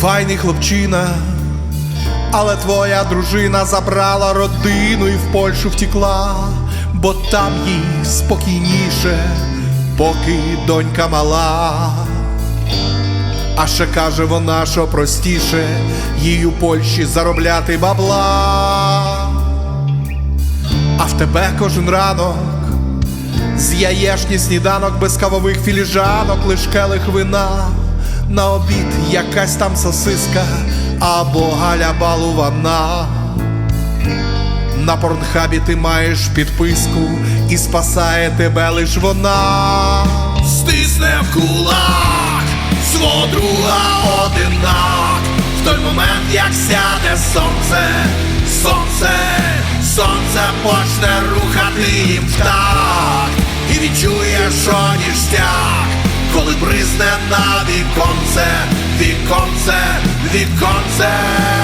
файний хлопчина, але твоя дружина забрала родину і в Польщу втікла, бо там їй спокійніше, поки донька мала. А ще каже вона, що простіше їй у Польщі заробляти бабла. А в тебе кожен ранок з яєшні сніданок без кавових філіжанок, лиш келих вина, на обід якась там сосиска або галя балувана. На порнхабі ти маєш підписку і спасає тебе лиш вона. Стисне в кулак свого друга одинак. В той момент, як сяде сонце, сонце, сонце почне рухати їм так І відчує, що ніштяк, коли бризне на віконце, віконце, віконце.